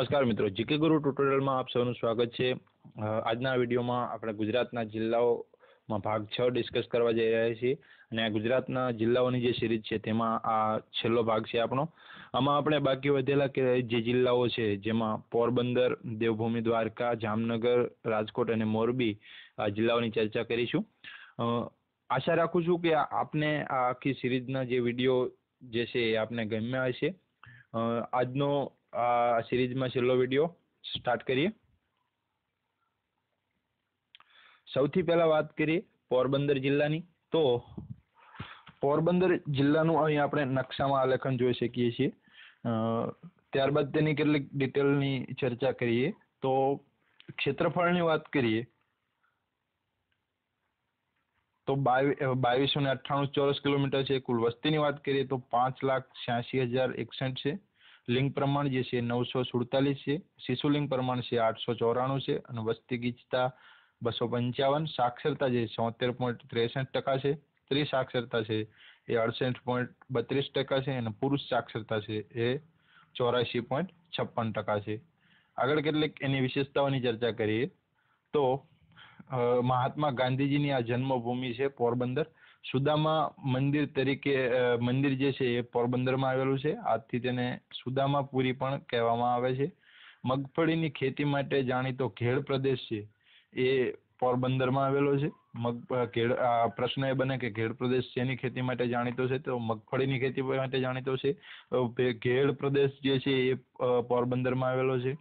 નમસ્કાર મિત્રો, જીકે ગુરુ ટ્યુટોરિયલમાં આપ સૌનું સ્વાગત છે. આજના વિડીયોમાં આપણે ગુજરાતના જિલ્લાઓમાં ભાગ છ ડિસ્કસ કરવા જઈ રહ્યા છીએ અને આ ગુજરાતના જિલ્લાઓની જે સિરીઝ છે તેમાં આ છેલ્લો ભાગ છે આપણો. આમાં આપણે બાકી વધેલા કે જે જિલ્લાઓ છે જેમાં પોરબંદર, દેવભૂમિ, દ્વારકા, જામનગર, રાજકોટ અને મોરબી આ જિલ્લાઓની ચર્ચા કરીશું. આશા રાખું છું કે આપને આ આખી સિરીઝના જે વીડિયો જે છે એ આપને ગમ્યા હશે. આજનો આ સિરીઝમાં છેલ્લો વીડિયો સ્ટાર્ટ કરીએ. સૌથી પહેલા વાત કરીએ પોરબંદર જિલ્લાની. તો પોરબંદર જિલ્લાનું અહીં આપણે નકશામાં આલેખન જોઈ શકીએ છીએ. ત્યારબાદ તેની કેટલીક ડિટેલની ચર્ચા કરીએ. તો ક્ષેત્રફળની વાત કરીએ. તો બાવી બાવીસો ને અઠ્ઠાણું ચોરસ કિલોમીટર છે કુલ વસ્તીની વાત કરીએ તો પાંચ લાખ છ્યાસી હજાર એકસઠ છે. લિંગ પ્રમાણ જે છે નવસો સુડતાલીસ છે. શિશુ લિંગ પ્રમાણ છે આઠસો ચોરાણું છે અને વસ્તી ગીચતા બસો પંચાવન. સાક્ષરતા જે છોતેર પોઈન્ટ ત્રેસઠ ટકા છે. સ્ત્રી સાક્ષરતા છે એ અડસઠ પોઈન્ટ બત્રીસ ટકા છે અને પુરુષ સાક્ષરતા છે એ ચોરાશી પોઈન્ટ છપ્પન ટકા છે. આગળ કેટલીક એની વિશેષતાઓની ચર્ચા કરીએ તો મહાત્મા ગાંધીજીની આ જન્મભૂમિ છે પોરબંદર. સુદામા મંદિર તરીકે મંદિર જે છે એ પોરબંદરમાં આવેલું છે. આથી તેને સુદામાપુરી પણ કહેવામાં આવે છે. મગફળીની ખેતી માટે જાણીતો ઘેડ પ્રદેશ છે એ પોરબંદરમાં આવેલો છે. મગ ઘેડ પ્રશ્ન એ બને કે ઘેડ પ્રદેશ શેની ખેતી માટે જાણીતો છે? તો મગફળીની ખેતી માટે જાણીતો છે. ઘેડ પ્રદેશ જે છે એ પોરબંદરમાં આવેલો છે.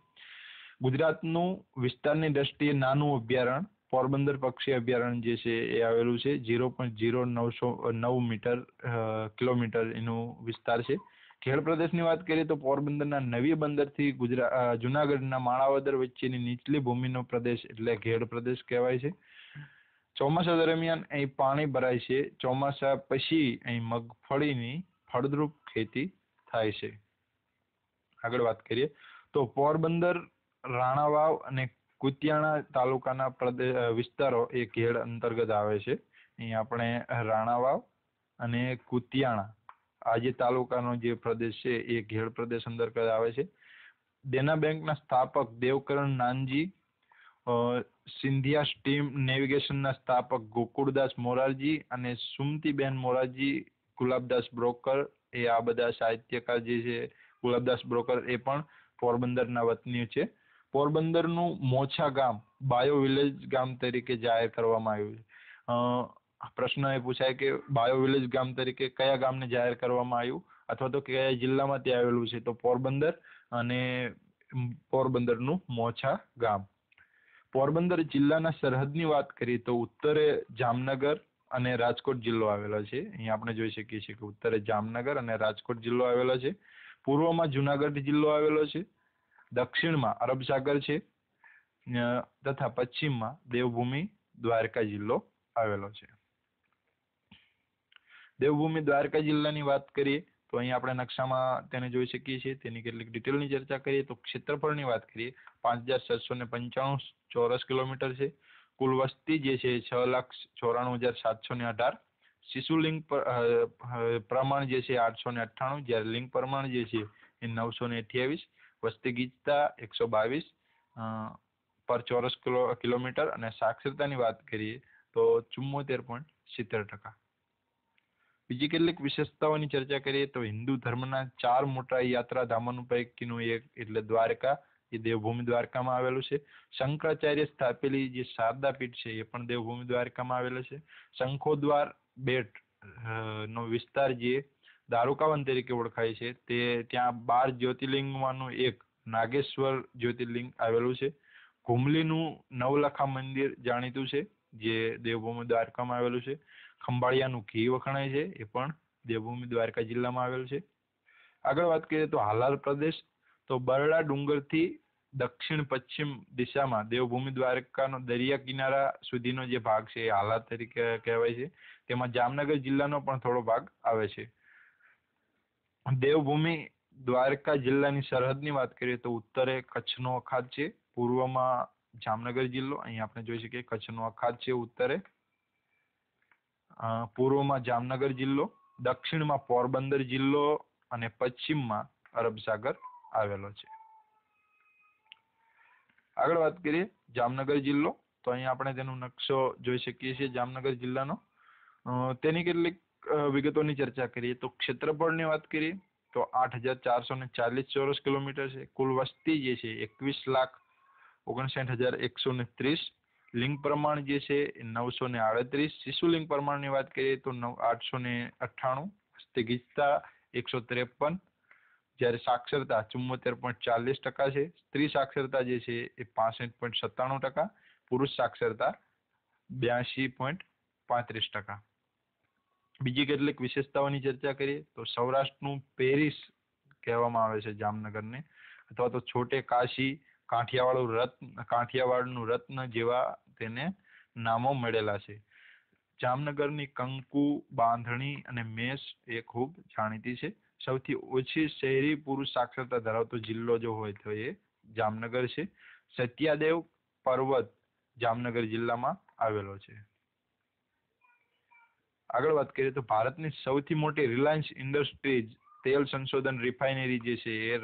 ગુજરાતનું વિસ્તારની દ્રષ્ટિએ નાનું અભયારણ્ય પોરબંદર પક્ષી અભયારણ્ય જે છે એ આવેલું છે. ઝીરો પોઈન્ટ ઝીરો નવસો નવ મીટર કિલોમીટર એનું વિસ્તાર છે. ખેડ પ્રદેશની વાત કરીએ તો પોરબંદરના નવી બંદરથી ગુજરાત જુનાગઢના માણાવદર વચ્ચેની નીચલી ભૂમિનો પ્રદેશ એટલે ઘેડ પ્રદેશ કહેવાય છે. ચોમાસા દરમિયાન અહીં પાણી ભરાય છે. ચોમાસા પછી અહીં મગફળીની ફળદ્રુપ ખેતી થાય છે. આગળ વાત કરીએ તો પોરબંદર, રાણાવાવ અને કુતિયાણા તાલુકાના પ્રદેશ વિસ્તારો એ ઘેડ અંતર્ગત આવે છે. અહીં આપણે રાણાવાવ અને કુતિયાણા, આ જે તાલુકાનો જે પ્રદેશ છે એ ઘેડ પ્રદેશ અંતર્ગત આવે છે. દેના બેંકના સ્થાપક દેવકરણ નાનજી સિંધિયા સ્ટીમ નેવિગેશનના સ્થાપક ગોકુળદાસ મોરારજી અને સુમતીબેન મોરારજી, ગુલાબદાસ બ્રોકર એ આ બધા સાહિત્યકાર જે છે, ગુલાબદાસ બ્રોકર એ પણ પોરબંદરના વતની છે. પોરબંદરનું મોછા ગામ, બાયો વિલેજ ગામ તરીકે જાહેર કરવામાં આવ્યું છે. પ્રશ્ન એ પૂછાય કે બાયો વિલેજ ગામ તરીકે કયા ગામને જાહેર કરવામાં આવ્યું? અથવા તો કયા જિલ્લામાં તે આવેલું છે? તો પોરબંદર અને પોરબંદરનું મોછા ગામ. પોરબંદર જિલ્લાના સરહદની વાત કરીએ તો ઉત્તરે જામનગર અને રાજકોટ જિલ્લો આવેલો છે. અહીં આપણે જોઈ શકીએ છીએ કે ઉત્તરે જામનગર અને રાજકોટ જિલ્લો આવેલો છે. પૂર્વમાં જુનાગઢ જિલ્લો આવેલો છે. દક્ષિણમાં અરબ સાગર છે તથા પશ્ચિમમાં દેવભૂમિ દ્વારકા જિલ્લો આવેલો છે. દેવભૂમિ દ્વારકા જિલ્લાની વાત કરીએ, તો અહીં આપણે નકશામાં તેને જોઈ શકીએ છીએ. તેની કેટલીક ડિટેલની ચર્ચા કરીએ, તો ક્ષેત્રફળની વાત કરીએ, પાંચ હજાર છસો ને પંચાણું ચોરસ કિલોમીટર છે. કુલ વસ્તી જે છે છ લાખ ચોરાણું હજાર સાતસો ને અઢાર શિશુલિંગ પ્રમાણ જે છે આઠસો ને અઠ્ઠાણું, જ્યારે લિંગ પ્રમાણ જે છે એ નવસો ને અઠ્યાવીસ. વસ્તી ગીચતા એકસો બાવીસ પર ચોરસ કિલો, કિલોમીટર અને સાક્ષરતાની વાત કરીએ તો ચુમ્મોતેર પોઈન્ટ સિત્તેર ટકા. બીજી કેટલીક વિશેષતાઓની ચર્ચા કરીએ તો હિન્દુ ધર્મના ચાર મોટા યાત્રા ધામોનું પૈકીનું એક એટલે દ્વારકા, એ દેવભૂમિ દ્વારકામાં આવેલું છે. શંકરાચાર્ય સ્થાપેલી જે શારદા પીઠ છે એ પણ દેવભૂમિ દ્વારકામાં આવેલું છે. શંખોદ્વાર બેટ નો વિસ્તાર જે દારૂકાવન તરીકે ઓળખાય છે. તે ત્યાં બાર જ્યોતિર્લિંગમાંનું એક નાગેશ્વર જ્યોતિર્લિંગ આવેલું છે. ઘુમલીનું નવલખા મંદિર જાણીતું છે, જે દેવભૂમિ દ્વારકામાં આવેલું છે. ખંભાળિયાનું ઘી વખણાય છે, એ પણ દેવભૂમિ દ્વારકા જિલ્લામાં આવેલું છે. આગળ વાત કરીએ તો હાલાર પ્રદેશ. તો બરડા ડુંગરથી દક્ષિણ પશ્ચિમ દિશામાં દેવભૂમિ દ્વારકાનો દરિયા કિનારા સુધીનો જે ભાગ છે, એ હાલાર તરીકે કહેવાય છે. તેમાં જામનગર જિલ્લાનો પણ થોડો ભાગ આવે છે. દેવભૂમિ દ્વારકા જિલ્લાની સરહદની વાત કરીએ તો ઉત્તરે કચ્છનો અખાત છે, પૂર્વમાં જામનગર જિલ્લો, અહીં આપણે જોઈ શકીએ કચ્છનો અખાત છે ઉત્તરે. પૂર્વમાં જામનગર જિલ્લો, દક્ષિણમાં પોરબંદર જિલ્લો અને પશ્ચિમમાં અરબ સાગર આવેલો છે. આગળ વાત કરીએ જામનગર જિલ્લો, તો અહીં આપણે તેનો નકશો જોઈ શકીએ છીએ જામનગર જિલ્લાનો. તેની કેટલીક વિગતોની ચર્ચા કરીએ. તો ક્ષેત્રફળની વાત કરીએ, તો આઠ હજાર ચારસો ને ચાલીસ ચોરસ કિલોમીટર છે. કુલ વસ્તી જે છે, એકવીસ લાખ ઓગણસાઠ હજાર એકસો ને ત્રીસ. લિંગ પ્રમાણ જે છે નવસો ને આડત્રીસ. શિશુ લિંગ પ્રમાણની વાત કરીએ, તો નવ, આઠસો ને અઠ્ઠાણું. સ્થિગિજતા એકસો ત્રેપન. જ્યારે સાક્ષરતા ચુમ્મોતેર પોઈન્ટ ચાલીસ ટકા છે. સ્ત્રી સાક્ષરતા જે છે, એ પાસઠ પોઈન્ટ સત્તાણું ટકા. પુરુષ સાક્ષરતા બ્યાસી પોઈન્ટ પાંત્રીસ ટકા. બીજી કેટલીક વિશેષતાઓની ચર્ચા કરીએ તો સૌરાષ્ટ્રનું પેરિસ કહેવામાં આવે છે જામનગરને, અથવા તો છોટે કાશી કાઠિયાવાડનું રત્ન કાઠિયાવાડનું રત્ન જેવા તેને નામો મળેલા છે. જામનગરની કંકુ, બાંધણી અને મેષ એ ખૂબ જાણીતી છે. સૌથી ઓછી શહેરી પુરુષ સાક્ષરતા ધરાવતો જિલ્લો જો હોય તો એ જામનગર છે. સત્યાદેવ પર્વત જામનગર જિલ્લામાં આવેલો છે. આગળ વાત કરીએ તો ભારતની સૌથી મોટી રિલાયન્સ ઇન્ડસ્ટ્રીઝ તેલ સંશોધન રિફાઇનરી જે છે એ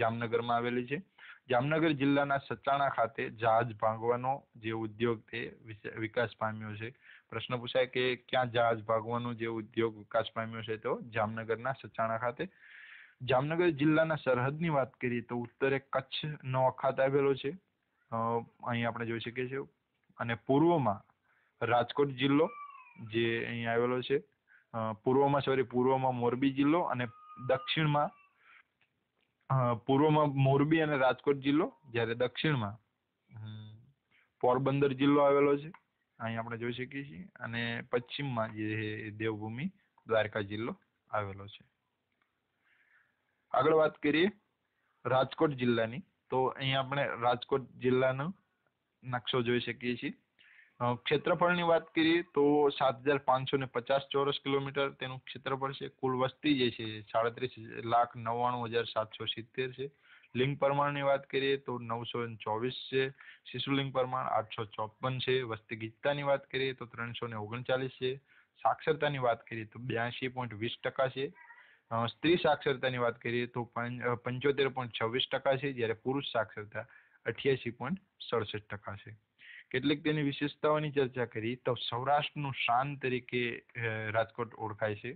જામનગરમાં આવેલી છે. જામનગર જિલ્લાના સચાણા ખાતે જહાજ ભાંગવાનો જે ઉદ્યોગ તે વિકાસ પામ્યો છે. પ્રશ્ન પૂછાય કે ક્યાં જહાજ ભાગવાનો જે ઉદ્યોગ વિકાસ પામ્યો છે તો જામનગરના સચાણા ખાતે. જામનગર જિલ્લાના સરહદની વાત કરીએ તો ઉત્તરે કચ્છનો અખાત આવેલો છે. અહીં આપણે જોઈ શકીએ છીએ. અને પૂર્વમાં રાજકોટ જિલ્લો જે અહીં આવેલો છે પૂર્વમાં સોરી પૂર્વમાં મોરબી જિલ્લો અને દક્ષિણમાં પૂર્વમાં મોરબી અને રાજકોટ જિલ્લો, જ્યારે દક્ષિણમાં પોરબંદર જિલ્લો આવેલો છે. અહીં આપણે જોઈ શકીએ છીએ. અને પશ્ચિમમાં જે દેવભૂમિ દ્વારકા જિલ્લો આવેલો છે. આગળ વાત કરીએ રાજકોટ જિલ્લાની. તો અહીં આપણે રાજકોટ જિલ્લાનો નકશો જોઈ શકીએ છીએ. ક્ષેત્રફળની વાત કરીએ તો સાત હજાર પાંચસો ને પચાસ ચોરસ કિલોમીટર તેનું ક્ષેત્રફળ છે. કુલ વસ્તી જે છે સાડત્રીસ લાખ નવ્વાણું હજાર સાતસો સિત્તેર છે. લિંગ પ્રમાણની વાત કરીએ તો નવસો ચોવીસ છે. શિશુલિંગ પ્રમાણ આઠસો ચોપન છે. વસ્તી ગીતતાની વાત કરીએ તો ત્રણસો ને ઓગણચાલીસ છે. સાક્ષરતાની વાત કરીએ તો બ્યાસી પોઈન્ટ વીસ ટકા છે. સ્ત્રી સાક્ષરતાની વાત કરીએ તો પંચ- પંચોતેર પોઈન્ટ છવ્વીસ ટકા છે. જ્યારે પુરુષ સાક્ષરતા અઠ્યાસી પોઈન્ટ સડસઠ ટકા છે. કેટલીક તેની વિશેષતાઓની ચર્ચા કરી. તો સૌરાષ્ટ્રનું શાન તરીકે રાજકોટ ઓળખાય છે.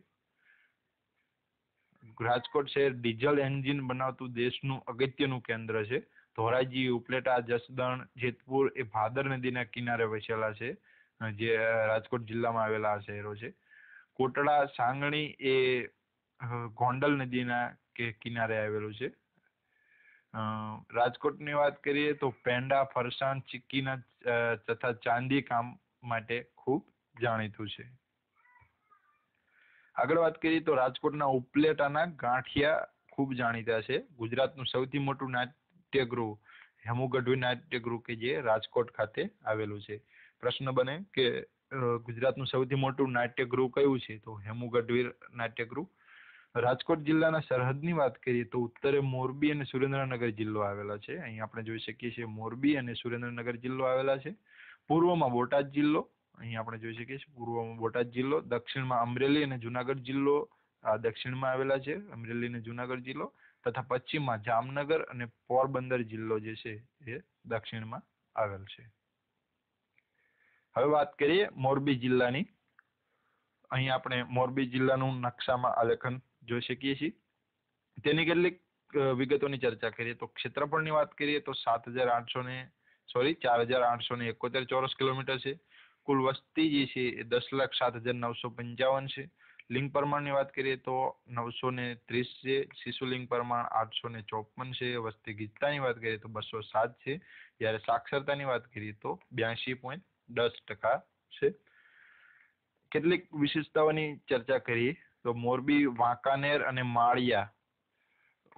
રાજકોટ શહેર ડીઝલ એન્જિન બનાવતું દેશનું અગત્યનું કેન્દ્ર છે. ધોરાજી, ઉપલેટા, જસદણ, જેતપુર એ ભાદર નદીના કિનારે વસેલા છે, જે રાજકોટ જિલ્લામાં આવેલા શહેરો છે. કોટડા, સાંગણી એ ગોંડલ નદીના કિનારે આવેલું છે. રાજકોટની વાત કરીએ તો પેંડા, ફરસાણ, ચીક્કીના તથા ચાંદી કામ માટે ખૂબ જાણીતું છે. આગળ વાત કરીએ તો રાજકોટના ઉપલેટાના ગાંઠિયા ખૂબ જાણીતા છે. ગુજરાતનું સૌથી મોટું નાટ્યગૃહ હેમુ ગઢવી નાટ્યગૃહ કે જે રાજકોટ ખાતે આવેલું છે. પ્રશ્ન બને કે ગુજરાતનું સૌથી મોટું નાટ્યગૃહ કયું છે? તો હેમુગઢવીર નાટ્યગૃહ રાજકોટ જિલ્લાના સરહદની વાત કરીએ તો ઉત્તરે મોરબી અને સુરેન્દ્રનગર જિલ્લો આવેલા છે. અહીં આપણે જોઈ શકીએ છીએ મોરબી અને સુરેન્દ્રનગર જિલ્લો આવેલા છે. પૂર્વમાં બોટાદ જિલ્લો, અહીં આપણે જોઈ શકીએ છીએ પૂર્વમાં બોટાદ જિલ્લો, દક્ષિણમાં અમરેલી અને જુનાગઢ જિલ્લો, આ દક્ષિણમાં આવેલા છે, અમરેલી અને જુનાગઢ જિલ્લો, તથા પશ્ચિમમાં જામનગર અને પોરબંદર જિલ્લો જે છે એ દક્ષિણમાં આવેલ છે. હવે વાત કરીએ મોરબી જિલ્લાની. અહીં આપણે મોરબી જિલ્લાનું નકશામાં આલેખન જોઈ શકીએ છીએ. તેની કેટલીક વિગતોની ચર્ચા કરીએ. તો ક્ષેત્રફળની વાત કરીએ તો સાત હજાર આઠસો ને, સોરી, ચાર હજાર આઠસો ને એકોતેર ચોરસ કિલોમીટર છે. કુલ વસ્તી જે છે એ દસ લાખ સાત હજાર નવસો પંચાવન છે. લિંગ પ્રમાણની વાત કરીએ તો નવસો ને ત્રીસ છે. શિશુ લિંગ પ્રમાણ આઠસો ને ચોપન છે. વસ્તી ગીતતાની વાત કરીએ તો બસો સાત છે. જ્યારે સાક્ષરતાની વાત કરીએ તો બ્યાસી પોઈન્ટ દસ ટકા છે. કેટલીક વિશેષતાઓની ચર્ચા કરીએ. તો મોરબી વાંકાનેર અને માળિયા.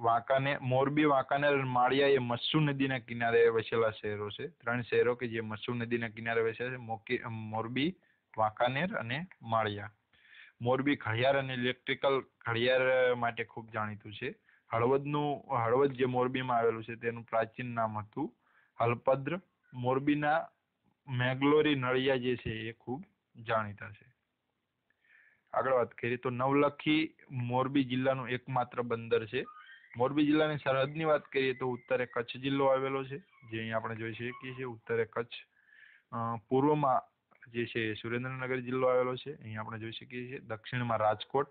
વાંકાને મોરબી, વાંકાનેર અને માળિયા એ મસ્સુ નદીના કિનારે વસેલા શહેરો છે. ત્રણ શહેરો કે જે મસ્સુ નદીના કિનારે વસેલા છે મોરબી, વાંકાનેર અને માળિયા. મોરબી ઘડિયાળ અને ઇલેક્ટ્રિકલ ઘડિયાળ માટે ખૂબ જાણીતું છે. હળવદનું, હળવદ જે મોરબીમાં આવેલું છે તેનું પ્રાચીન નામ હતું હલપદ્ર. મોરબીના મેગ્લોરી નળિયા જે છે એ ખૂબ જાણીતા છે. આગળ વાત કરીએ તો નવલખી મોરબી જિલ્લાનું એકમાત્ર બંદર છે. મોરબી જિલ્લાની સરહદની વાત કરીએ તો ઉત્તરે કચ્છ જિલ્લો આવેલો છે, જે અહીં આપણે જોઈ શકીએ છીએ. ઉત્તરે કચ્છ પૂર્વમાં જે છે સુરેન્દ્રનગર જિલ્લો આવેલો છે. અહીં આપણે જોઈ શકીએ છીએ. દક્ષિણમાં રાજકોટ,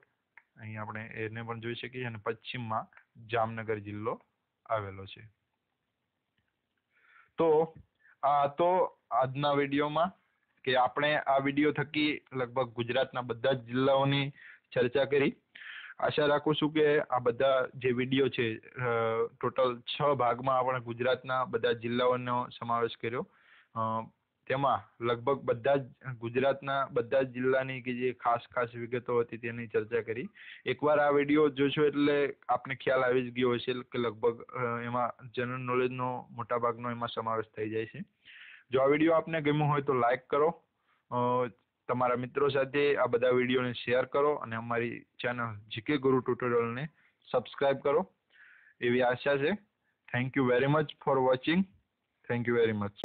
અહીં આપણે એને પણ જોઈ શકીએ અને પશ્ચિમમાં જામનગર જિલ્લો આવેલો છે. તો, આ તો આજના વિડીયોમાં કે આપણે આ વીડિયો થકી લગભગ ગુજરાતના બધા જ જિલ્લાઓની ચર્ચા કરી. આશા રાખું છું કે આ બધા જે વીડિયો છે ટોટલ છ ભાગમાં આપણે ગુજરાતના બધા જિલ્લાઓનો સમાવેશ કર્યો. તેમાં લગભગ બધા જ ગુજરાતના બધા જ જિલ્લાની કે જે ખાસ ખાસ વિગતો હતી તેની ચર્ચા કરી. એકવાર આ વીડિયો જોશો એટલે આપને ખ્યાલ આવી જ ગયો હશે કે લગભગ એમાં જનરલ નોલેજનો મોટા ભાગનો એમાં સમાવેશ થઈ જાય છે. જો આ વીડિયો આપને ગમ્યો હોય તો લાઈક કરો. તમારા મિત્રો સાથે આ બધા વિડીયોને શેર કરો અને અમારી ચેનલ જીકે ગુરુ ટ્યુટોરિયલને સબસ્ક્રાઇબ કરો. એવી આશા છે. Thank you very much for watching thank you very much